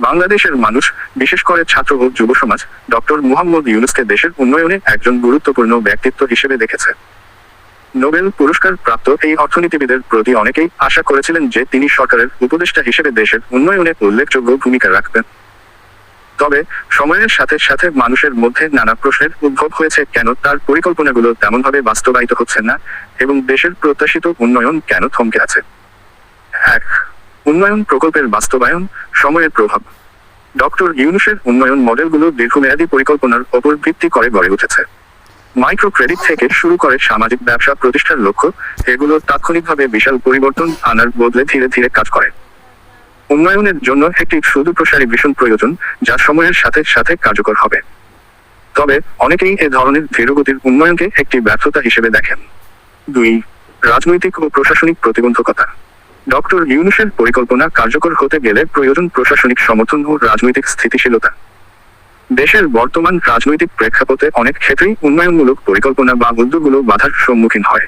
বাংলাদেশের মানুষ, বিশেষ করে ছাত্র ও যুব সমাজ, ডক্টর মুহাম্মদ ইউনুসকে দেশের উন্নয়নে একজন গুরুত্বপূর্ণ ব্যক্তিত্ব হিসেবে দেখেছে। নোবেল পুরস্কার প্রাপ্ত এই অর্থনীতিবিদের প্রতি অনেকেই আশা করেছিলেন যে তিনি সরকারের উপদেষ্টা হিসেবে দেশের উন্নয়নে উল্লেখযোগ্য ভূমিকা রাখবেন। তবে সময়ের সাথে সাথে মানুষের মধ্যে নানা প্রশ্নের উদ্ভব হয়েছে কেন তার পরিকল্পনাগুলো তেমনভাবে বাস্তবায়িত হচ্ছে না এবং দেশের প্রত্যাশিত উন্নয়ন কেন থমকে আছে। এক, উন্নয়ন প্রকল্পের বাস্তবায়ন সময়ের প্রভাব। ডক্টর ইউনুসের উন্নয়ন মডেলগুলো দীর্ঘমেয়াদী পরিকল্পনার ওপর ভিত্তি করে গড়ে উঠেছে। মাইক্রো ক্রেডিট থেকে শুরু করে সামাজিক ব্যবসা প্রতিষ্ঠার লক্ষ্য, এগুলো তাৎক্ষণিকভাবে বিশাল পরিবর্তন আনার বদলে ধীরে ধীরে কাজ করে। উন্নয়নের জন্য একটি শুধু প্রসারী ভীষণ প্রয়োজন, যা সময়ের সাথে সাথে কার্যকর হবে। তবে অনেকেই এ ধরনের ধীরগতির উন্নয়নকে একটি ব্যর্থতা হিসেবে দেখেন। দুই, রাজনৈতিক ও প্রশাসনিক প্রতিবন্ধকতা। ডক্টর ইউনুসের পরিকল্পনা কার্যকর হতে গেলে প্রয়োজন প্রশাসনিক সমর্থন ও রাজনৈতিক স্থিতিশীলতা। দেশের বর্তমান রাজনৈতিক প্রেক্ষাপটে অনেক ক্ষেত্রেই উন্নয়নমূলক পরিকল্পনা বা উদ্যোগগুলো বাধার সম্মুখীন হয়।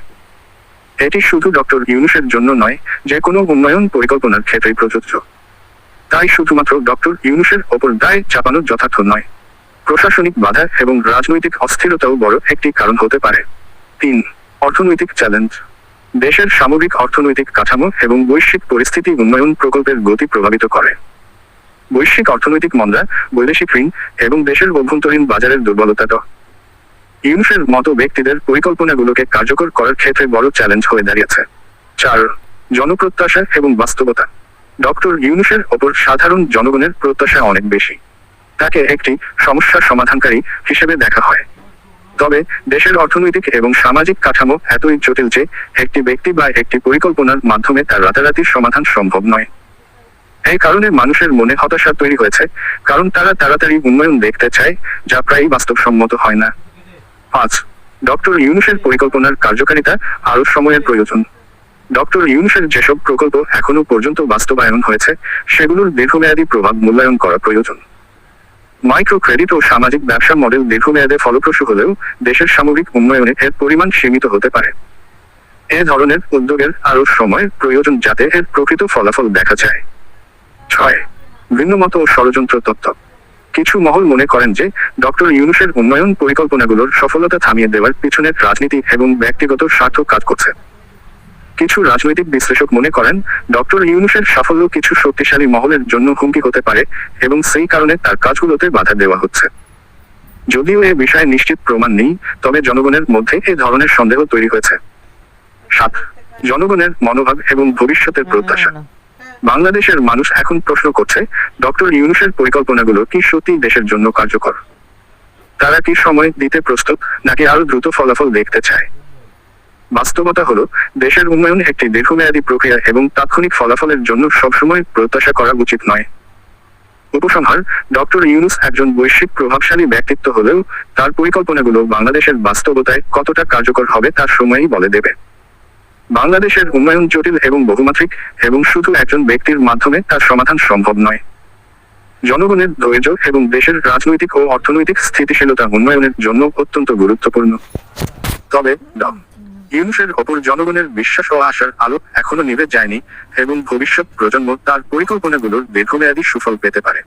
এটি শুধু ডক্টর ইউনুসের জন্য নয় যে কোনো উন্নয়ন পরিকল্পনার ক্ষেত্রেই প্রযোজ্য। তাই শুধুমাত্র ডক্টর ইউনুসের ওপর দায় চাপানো যথার্থ নয়। প্রশাসনিক বাধা এবং রাজনৈতিক অস্থিরতাও বড় একটি কারণ হতে পারে। তিন, অর্থনৈতিক চ্যালেঞ্জ। দেশের সামগ্রিক অর্থনৈতিক কাঠামো এবং বৈশ্বিক পরিস্থিতি উন্নয়ন প্রকল্পের গতি প্রভাবিত করে। বৈশ্বিক অর্থনৈতিক মন্দা বৈদেশিক ঋণ এবং দেশের অভ্যন্তরীণ বাজারের দুর্বলতা তো। ইউনুসের মতো ব্যক্তিদের পরিকল্পনাগুলোকে কার্যকর করার ক্ষেত্রে বড় চ্যালেঞ্জ হয়ে দাঁড়িয়েছে। চার, জনপ্রত্যাশা এবং বাস্তবতা। ডক্টর ইউনুসের ওপর সাধারণ জনগণের প্রত্যাশা অনেক বেশি। তাকে একটি সমস্যার সমাধানকারী হিসেবে দেখা হয়। তবে দেশের অর্থনৈতিক এবং সামাজিক কাঠামো এতই জটিল যে একটি ব্যক্তি বা একটি পরিকল্পনার মাধ্যমে তার রাতারাতি সমাধান সম্ভব নয়। এই কারণে মানুষের মনে হতাশা তৈরি হয়েছে, কারণ তারা তাড়াতাড়ি উন্নয়ন দেখতে চায়, যা প্রায়ই বাস্তবসম্মত হয় না। পাঁচ, ডক্টর ইউনুসের পরিকল্পনার কার্যকারিতা আরও সময়ের প্রয়োজন। ডক্টর ইউনুসের যেসব প্রকল্প এখনও পর্যন্ত বাস্তবায়ন হয়েছে, সেগুলোর দীর্ঘমেয়াদী প্রভাব মূল্যায়ন করা প্রয়োজন। মাইক্রো ক্রেডিট ও সামাজিক ব্যবসা মডেল দীর্ঘমেয়াদে ফলপ্রসূ হলেও দেশের সামগ্রিক উন্নয়নে এর পরিমাণ সীমিত হতে পারে। এ ধরনের উদ্যোগের আরও সময়, প্রয়োজন যাতে এর প্রকৃত ফলাফল দেখা যায়। ছয়, ভিন্নমত ও ষড়যন্ত্র তত্ত্ব। কিছু মহল মনে করেন যে, ডক্টর ইউনুসের উন্নয়ন পরিকল্পনাগুলোর সফলতা থামিয়ে দেওয়ার পিছনের রাজনীতি এবং ব্যক্তিগত স্বার্থ কাজ করছে। কিছু রাজনৈতিক বিশ্লেষক মনে করেন, ডক্টর ইউনুসের সাফল্য কিছু শক্তিশালী মহলের জন্য হুমকি হতে পারে এবং সেই কারণে তার কাজগুলোতে বাধা দেওয়া হচ্ছে। যদিও এ বিষয়ে নিশ্চিত প্রমাণ নেই, তবে জনগণের মধ্যে এ ধরনের সন্দেহ তৈরি হয়েছে। সাত, জনগণের মনোভাব এবং ভবিষ্যতের প্রত্যাশা। বাংলাদেশের মানুষ এখন প্রশ্ন করছে, ডক্টর ইউনুসের পরিকল্পনাগুলো কি সত্যি দেশের জন্য কার্যকর? তারা কি সময় দিতে প্রস্তুত, নাকি আরও দ্রুত ফলাফল দেখতে চায়? বাস্তবতা হলো, দেশের উন্নয়ন একটি দীর্ঘমেয়াদী প্রক্রিয়া এবং তাৎক্ষণিক ফলাফলের জন্য সবসময় প্রত্যাশা করা উচিত নয়। উপসংহার, ডক্টর ইউনুস একজন বৈশ্বিক প্রভাবশালী ব্যক্তিত্ব হলেও তার পরিকল্পনাগুলো বাংলাদেশের বাস্তবতায় কতটা কার্যকর হবে তার সময়ই বলে দেবে। বাংলাদেশের উন্নয়ন জটিল এবং বহুমাত্রিক এবং শুধু একজন ব্যক্তির মাধ্যমে তার সমাধান সম্ভব নয়। জনগণের ধৈর্য এবং দেশের রাজনৈতিক ও অর্থনৈতিক স্থিতিশীলতা উন্নয়নের জন্য অত্যন্ত গুরুত্বপূর্ণ। তবে. ইউনুসের ওপর জনগণের বিশ্বাস ও আশার আলো এখনও নিভে যায়নি এবং ভবিষ্যৎ প্রজন্ম তার পরিকল্পনাগুলোর দীর্ঘমেয়াদী সুফল পেতে পারে।